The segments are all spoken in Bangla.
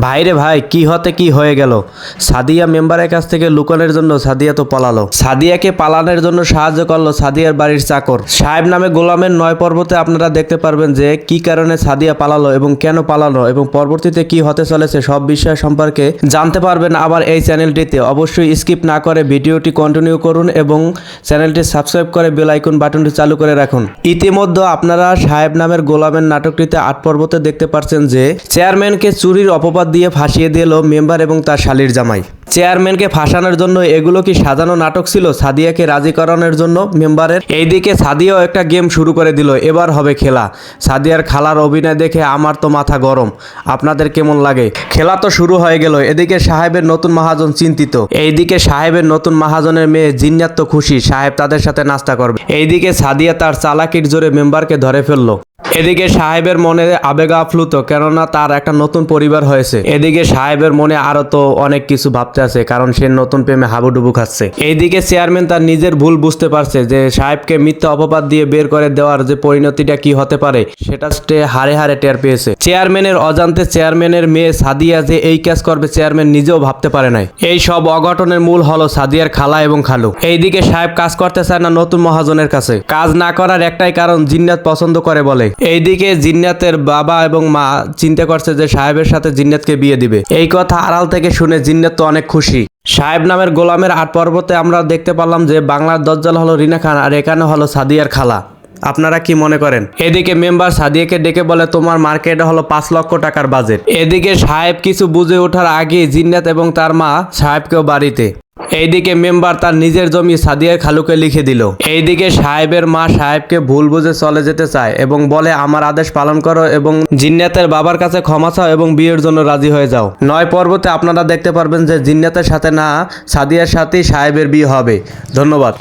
ভাইরে ভাই, কি হতে কি হয়ে গেল? সাদিয়া মেম্বারের কাছ থেকে লুকানোর জন্য সাদিয়া তো পালালো। সাদিয়াকে পালানোর জন্য সাহায্য করল সাদিয়ার বাড়ির চাকর। সাহেব নামে গোলামের নয় পর্বতে আপনারা দেখতে পারবেন যে, কি কারণে সাদিয়া পালালো এবং কেন পালালো এবং পরবর্তীতে কি হতে চলেছে সব বিষয় সম্পর্কে জানতে পারবেন আবার এই চ্যানেলটিতে। অবশ্যই স্কিপ না করে ভিডিওটি কন্টিনিউ করুন এবং চ্যানেলটি সাবস্ক্রাইব করে বেল আইকন বাটনটি চালু করে রাখুন। ইতিমধ্যে আপনারা সাহেব নামের গোলামের নাটকটিতে আট পর্বতে দেখতে পাচ্ছেন যে চেয়ারম্যানকে চুরির অপবাদ দিয়ে ফাঁসিয়ে দিল মেম্বার এবং তার শালির জামাই। চেয়ারম্যানকে ফাঁসানোর জন্য এগুলো কি সাজানো নাটক ছিল? সাদিয়াকে রাজি করানোর জন্য মেম্বারের? এইদিকে সাদিয়াও একটা গেম শুরু করে দিল, এবার হবে খেলা। সাদিয়ার খালার অভিনয় দেখে আমার তো মাথা গরম। আপনাদের কেমন লাগে? খেলা তো শুরু হয়ে গেল, এদিকে সাহেবের নতুন মহাজন চিন্তিত। এইদিকে সাহেবের নতুন মহাজনের মেয়ে জিন্নাত তো খুশি, সাহেব তাদের সাথে নাস্তা করবে। এইদিকে সাদিয়া তার চালাকির জোরে মেম্বারকে ধরে ফেলল। এদিকে সাহেবের মনে আবেগ আপ্লুত, কেননা তার একটা নতুন পরিবার হয়েছে। এদিকে সাহেবের মনে আরও তো অনেক কিছু ভাবতে আছে কারণ সে নতুন প্রেমে হাবুডুবু খাচ্ছে। এইদিকে চেয়ারম্যান তার নিজের ভুল বুঝতে পারছে যে সাহেবকে মিথ্যা অপবাদ দিয়ে বের করে দেওয়ার যে পরিণতিটা কি হতে পারে, সেটা সে হারে হারে টের পেয়েছে। চেয়ারম্যানের অজান্তে চেয়ারম্যানের মেয়ে সাদিয়া যে এই কাজ করবে, চেয়ারম্যান নিজেও ভাবতে পারে নাই। এই সব অঘটনের মূল হলো সাদিয়ার খালা এবং খালু। এইদিকে সাহেব কাজ করতে চায় না নতুন মহাজনের কাছে। কাজ না করার একটাই কারণ জিন্নাত পছন্দ করে বলে। এইদিকে জিন্নাতের বাবা এবং মা চিন্তা করছে যে সাহেবের সাথে জিন্নাতকে বিয়ে দিবে। এই কথা আড়াল থেকে শুনে জিন্নাত তো অনেক খুশি। সাহেব নামের গোলামের আট পর্বতে আমরা দেখতে পারলাম যে বাংলার দজ্জাল হলো রিনা খান আর এখানে হলো সাদিয়ার খালা। আপনারা কি মনে করেন? এদিকে মেম্বার সাদিয়াকে ডেকে বলে, তোমার মার্কেট হলো পাঁচ লক্ষ টাকার বাজেট। এদিকে সাহেব কিছু বুঝে ওঠার আগে জিন্নাত এবং তার মা সাহেবকেও বাড়িতে এইদিকে মেম্বার তার নিজের জমি সাদিয়ার খালুকে লিখে দিল। এইদিকে সাহেবের মা সাহেবকে ভুল বুঝে চলে যেতে চায় এবং বলে, আমার আদেশ পালন করো এবং জিন্নাতের বাবার কাছে ক্ষমা চাও এবং বিয়ের জন্য রাজি হয়ে যাও। নয় পর্বতে আপনারা দেখতে পারবেন যে জিন্নাতের সাথে না, সাদিয়ার সাথেই সাহেবের বিয়ে হবে। ধন্যবাদ।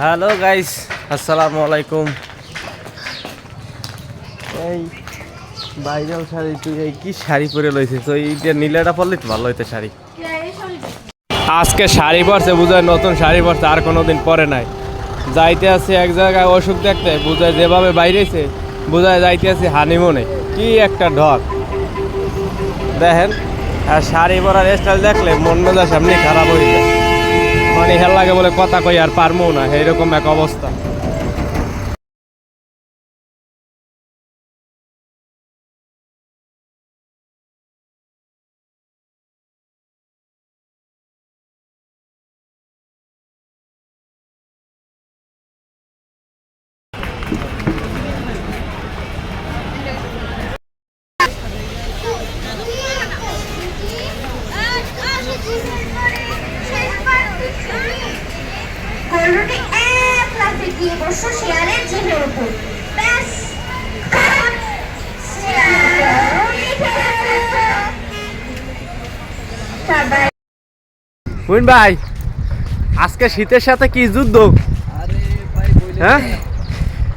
হ্যালো গাইস, আসসালামু আলাইকুম। এই বাইরেও শাড়ি তুই এই কি শাড়ি পরে লইছিস তো যে নীলাটা পরলে ভালো হইতো শাড়ি। আজকে শাড়ি পরছে, বুঝায় নতুন শাড়ি পরছে, আর কোনো দিন পরে নাই। যাইতে আছে এক জায়গায় অসুখ দেখতে, বুঝায় যেভাবে বাইরেছে, বুঝায় যাইতে আছে হানিমুনে। কি একটা ঢক দেখেন, আর শাড়ি পরার স্টাইল দেখলে মন মেজাজ সামনে খারাপ হয়ে যায়। মানে হেল লাগে বলে কথা কই আর পারমো না, এইরকম এক অবস্থা। গরুটি এক লাফে গিয়ে বসল শেয়ালের জিভের উপর। ব্যাস। ভাই আজকে শীতের সাথে কি যুদ্ধ? হ্যাঁ?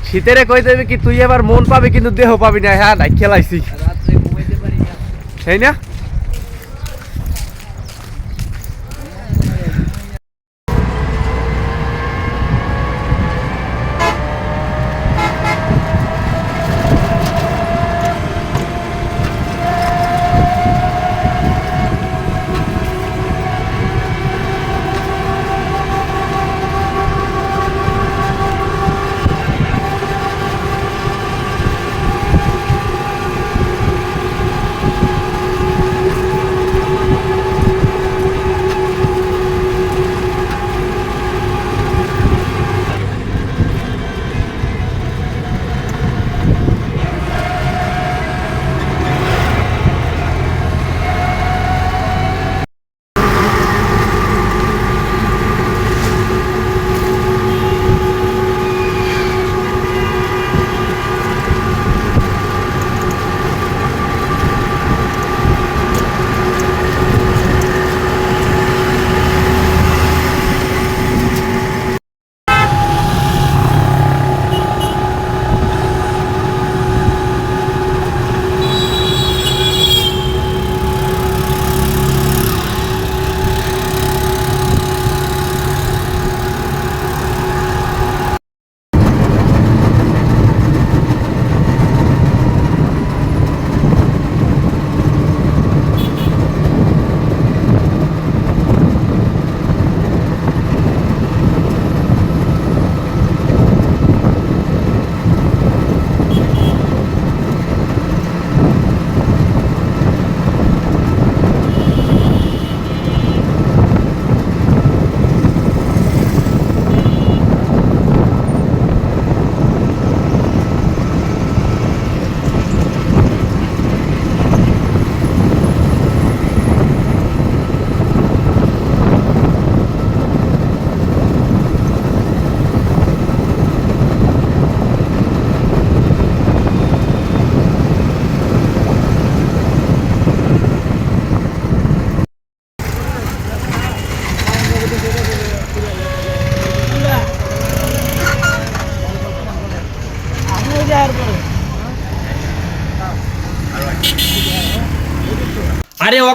শীতেরে কই দেবে কি তুই এবার মন পাবি কিন্তু দেহ পাবি না হ্যাঁ নাই খেলাইছি। তাই না?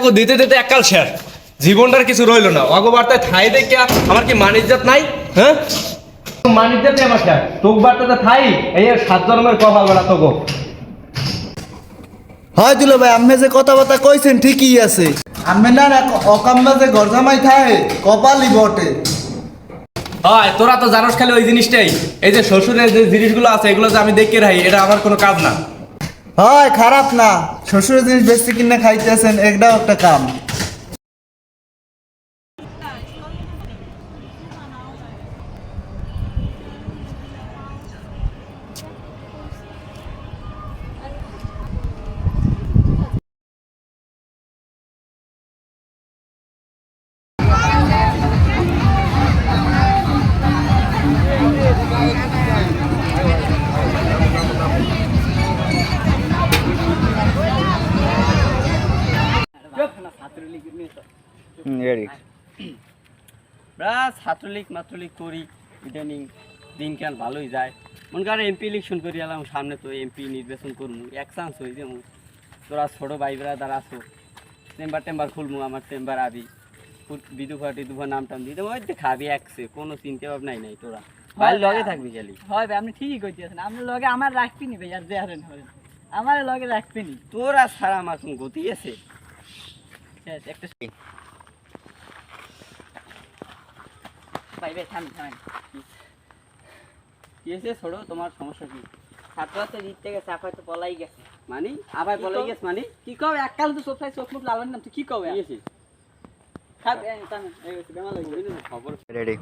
ওগো দিতে দিতে একাল শেষ। জীবনটার কিছু রইল না। ওগো বার্তায় থাই দেখে আমার কি মানিজ্জাত নাই? হ্যাঁ? মানিজ্জাত নেই আমার শেষ তোক বার্তাতে থাই এই সাত জন্মের কপাল বেড়া তোগো হয় দিল ভাই আমি যে কথাবার্তা কইছেন ঠিকই আছে। আমি না না যে ঘর জামাই থাকে কপালই বটে। হয় তোরা তো জানোস খালি ওই জিনিসটাই। এই যে শ্বশুরের যে জিনিসগুলো আছে এগুলো যে আমি দেখে রাখি এটা আমার কোনো কাজ না। হয় খারাপ না। শ্বশুরের জিনিস বেশি কিনে খাইতেছেন এটাও একটা কাম। আমরা ছাত্রলীগ মাত্রলীগ করি ইদানিং দিনকাল ভালোই যায়। মনে করেন এমপি ইলেকশন করি এলাম সামনে তো এমপি নির্বাচন করব এক চান্স হয়ে যাব। তোরা ছোটো ভাই ব্রাদার আসো চেম্বার টেম্বার খুলবো আমার চেম্বার আদি। বিদুফা টিদুফা নাম টাম দিতে ওই যে খাবি একসে কোনো চিন্তা ভাবনাই নাই তোরা। ভাই লগে থাকবি খালি। হয় ভাই আপনি ঠিকই কইতেছেন। আপনার লগে আমার রাখবি নি ভাই আর যে হারেন হরেন আমার লগে রাখবি নি তোরা ছাড়া আমার গতি আছে? একটা ভাই থামেন থামেন। কি হয়েছে ছোড়ো তোমার সমস্যা কি? ছাত্র তো জিততে গেছে আপাতত পলাই গেছে। মানে? আবার বলে গেছ মানে? কি কবে এককাল তো সোফায় চোখ মুখ লাগান না তুই কি কবে কি হয়েছে? খাব এই, থামেন, এই হইছে, বেমাল হইছে। খবর। রেডি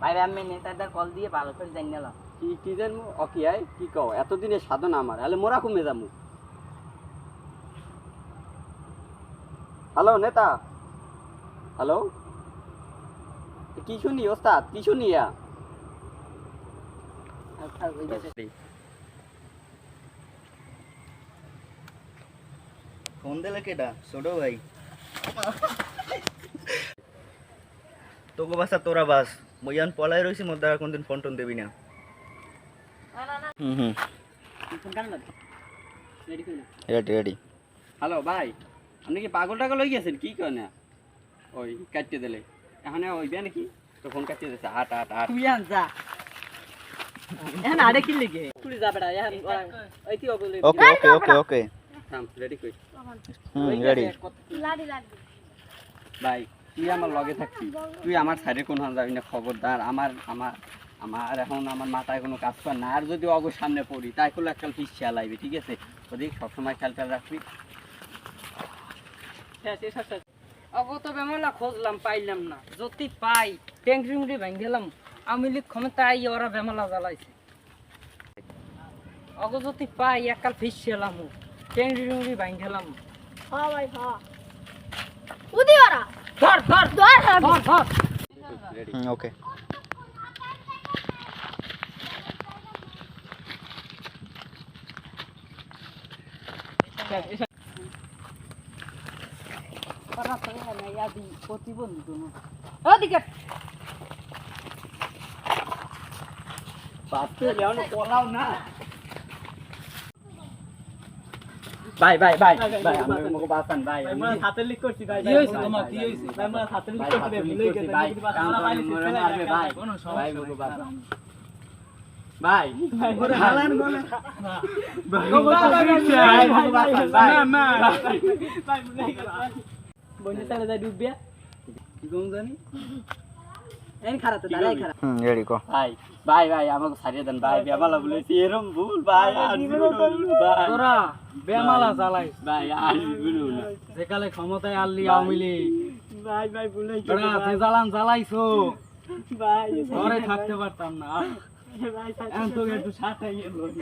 ভাই ভাই আমি নেতাদের কল দিয়ে ভালো করে জানি নিলাম। কি কি জানব? অকিয়াই কি কও? এতদিনের সাধনা আমার হলে মোরা কমে যাব। হ্যালো নেতা? হ্যালো কি শুনি ওস্তাদ? কি শুনি ফোন দিলে কেটা ছোট ভাই। তোকে বাসা তোরা বাস। মইয়ান পলাই রইছি মোর দ্বারা কোনদিন ফোন টোন দেবি না। হুম হুম। না রেডি রেডি হ্যালো ভাই। আপনি কি পাগল টাগল হয়ে গেছেন? কি কয় না ওই কাটতে দিলে। এখানে ওই বিয়া নাকি? তো ফোন কাটতে দিয়েছে আট আট আট। তুই আন যা। এখন আরে কি লিখে তুই যা বেটা এখন ওই তুই ওগুলো ওকে ওকে ওকে ওকে থাম রেডি কই? হুম রেডি লাড়ি লাগবে তুই আমার লগে থাকবি। তুই আমার সাইডে কোনো যাবি না খবরদার। আমার আমার আমার এখন আমার মাথায় কোনো কাজ কর না। আর যদি অগর সামনে পড়ি তাই করলে একটা ফিস খেয়াল আইবে ঠিক আছে? ওদিক সবসময় খেয়াল খেয়াল রাখবি। অগত বেমলা খুঁজলাম পাইলাম না। যদি পাই ট্যাঙ্কি মুড়ি ভাঙ গেলাম। আমি লিখ ক্ষমতা আই ওরা বেমলা জ্বালাইছে। অগ যদি পাই একাল ফিস ছিলাম ট্যাঙ্কি মুড়ি ভাঙ গেলাম। হ্যাঁ ভাই হ্যাঁ। উদি ওরা। ধর ধর। ধর ধর। ধর ধর। রেডি ওকে প্রতিবন্ধী ওদিকে পলাও না ভাই ভাই ভাই ভাই আমার মুখ বাসান ভাই হাতে লিক করছি ভাই কি হইছে তোমার? কি হইছে? ভাই আমরা হাতে লিক ভাই করছি ভাই ভুলে গেছে ভাই আমরা পাইলে মরে মারবে, ভাই কোনো সমস্যা ভাই বাসান ভাই ওরে হালান বলে ভাই মুখ বাসান ভাই বন্ধু তাহলে যাই ডুববে কি কোন জানি? এই খারাপ তো দাঁড়াই খারাপ। হুম রেডি কো। ভাই ভাই ভাই আমাকে ছাড়িয়ে দেন ভাই বেমালা বলেছি এরম ভুল ভাই আর ভাই। তোরা বেমালা চালাই ভাই আর জীবনেও না যেকালে ক্ষমতায় আনলি আওয়ামী লীগ। ভাই ভাই বলে তোরা যে জ্বালান জ্বালাইছো ভাই ঘরে থাকতে পারতাম না। এখন তোকে একটু সাথে গিয়ে লই।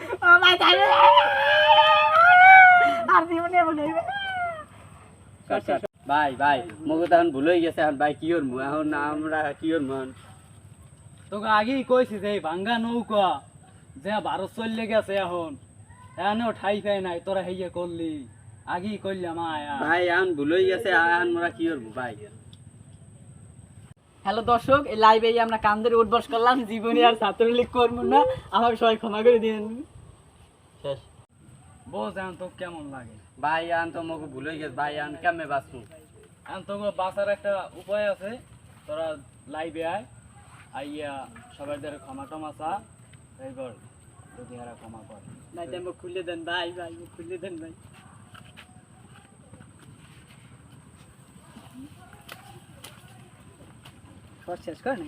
ভাই ভাই মগো তখন ভুল হয়ে গেছে এখন ভাই কি করব? এখন আমরা কি করব? তোকে আগেই কইছি যে ভাঙ্গা নৌকা যে ভারত চললে গেছে এখন এখনও ঠাই পাই নাই তোরা হেয়ে করলি। আগেই করলাম আয়া ভাই এখন ভুল গেছে এখন আমরা কি করব ভাই? হ্যালো দর্শক এই লাইভে আমরা কান ধরে উঠবস করলাম জীবনে আর ছাত্রলীগ করব না। আমাকে সবাই ক্ষমা করে দিন শেষ। বোঝ এখন তো কেমন লাগে? ভাই আন তো আমাকে ভুলে গেছে। ভাই আন কেমনে বাঁচবো? এখন তো বাঁচার একটা উপায় আছে। তোরা লাইভে আয়। আইয়া সবাই ধরে ক্ষমা টমা চা। এরপর যদি এরা ক্ষমা করে। ভাই মুখ খুলে দেন ভাই ভাই মুখ খুলে দেন ভাই। শেষ করে